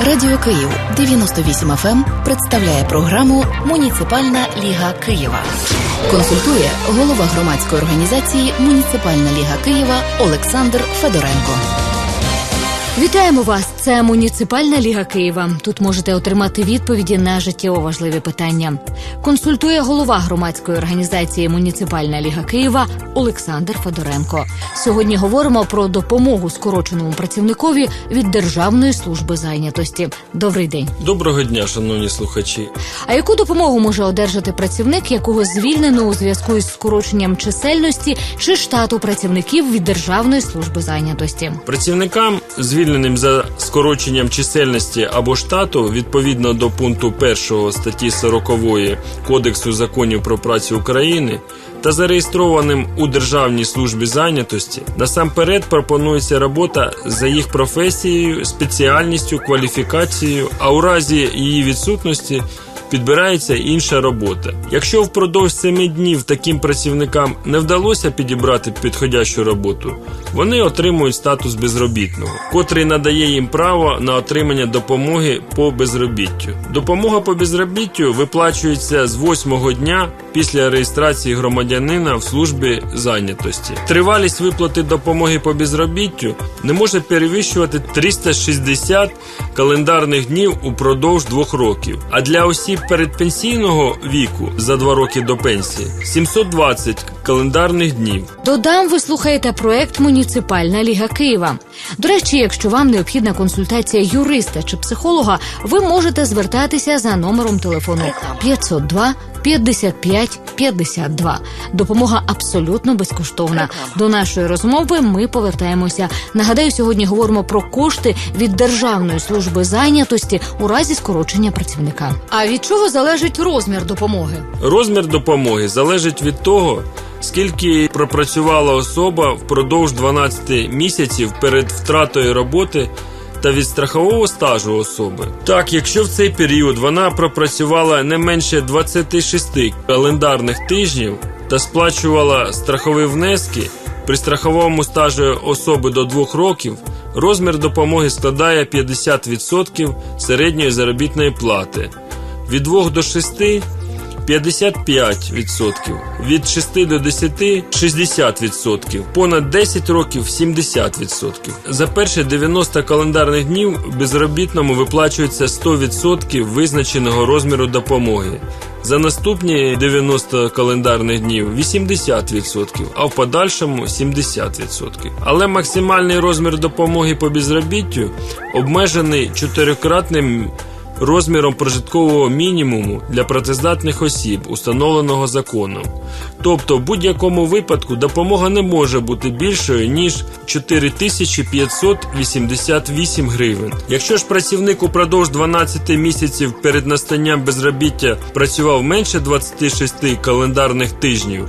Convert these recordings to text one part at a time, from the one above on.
Радіо Київ 98 FM ем представляє програму Муніципальна ліга Києва. Консультує голова громадської організації Муніципальна ліга Києва Олександр Федоренко. Вітаємо вас! Це муніципальна ліга Києва. Тут можете отримати відповіді на життєво важливі питання. Консультує голова громадської організації Муніципальна ліга Києва Олександр Федоренко. Сьогодні говоримо про допомогу скороченому працівникові від Державної служби зайнятості. Добрий день. Доброго дня, шановні слухачі. А яку допомогу може одержати працівник, якого звільнено у зв'язку із скороченням чисельності чи штату працівників від Державної служби зайнятості? Працівникам, звільненим за скороченням чисельності або штату, відповідно до пункту 1 статті 40 Кодексу законів про працю України та зареєстрованим у Державній службі зайнятості, насамперед пропонується робота за їх професією, спеціальністю, кваліфікацією, а у разі її відсутності підбирається інша робота. Якщо впродовж 7 днів таким працівникам не вдалося підібрати підходящу роботу, вони отримують статус безробітного, котрий надає їм право на отримання допомоги по безробіттю. Допомога по безробіттю виплачується з 8-го дня після реєстрації громадянина в службі зайнятості. Тривалість виплати допомоги по безробіттю не може перевищувати 360 календарних днів упродовж двох років. А для осіб передпенсійного віку за два роки до пенсії 720 календарних днів. Додам, ви слухаєте проект Муніципальна ліга Києва. До речі, якщо вам необхідна консультація юриста чи психолога, ви можете звертатися за номером телефону 502 55 52. Допомога абсолютно безкоштовна. До нашої розмови ми повертаємося. Нагадаю, сьогодні говоримо про кошти від Державної служби зайнятості у разі скорочення працівника. А від чого залежить розмір допомоги? Розмір допомоги залежить від того, скільки пропрацювала особа впродовж 12 місяців перед втратою роботи та від страхового стажу особи. Так, якщо в цей період вона пропрацювала не менше 26 календарних тижнів та сплачувала страхові внески при страховому стажі особи до 2 років, розмір допомоги складає 50% середньої заробітної плати. Від 2 до 6 55%, від 6 до 10 60%, понад 10 років 70%. За перші 90 календарних днів безробітному виплачується 100% визначеного розміру допомоги. За наступні 90 календарних днів 80%, а в подальшому 70%. Але максимальний розмір допомоги по безробіттю обмежений чотирикратним розміром прожиткового мінімуму для працездатних осіб, установленого законом. Тобто, в будь-якому випадку допомога не може бути більшою ніж 4588 гривень. Якщо ж працівник упродовж 12 місяців перед настанням безробіття працював менше 26 календарних тижнів.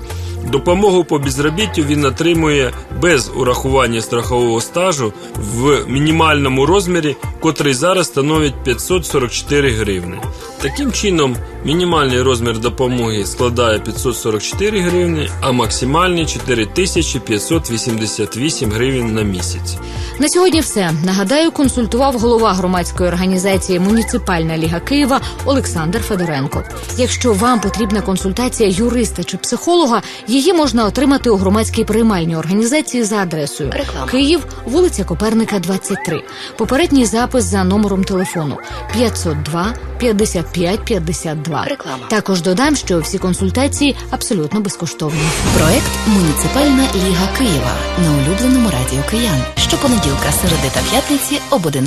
Допомогу по безробіттю він отримує без урахування страхового стажу в мінімальному розмірі, котрий зараз становить 544 гривни. Таким чином, мінімальний розмір допомоги складає 544 гривни, а максимальний 4588 гривень на місяць. На сьогодні все нагадаю, консультував голова громадської організації Муніципальна ліга Києва Олександр Федоренко. Якщо вам потрібна консультація юриста чи психолога, її можна отримати у громадській приймальній організації за адресою Реклама. Київ, вулиця Коперника, 23. Попередній запис за номером телефону 502 55 52. Реклама. Також додам, що всі консультації абсолютно безкоштовні. Проект Муніципальна ліга Києва на улюбленому радіо Киян. Щопонеділка, середи та п'ятниці об 11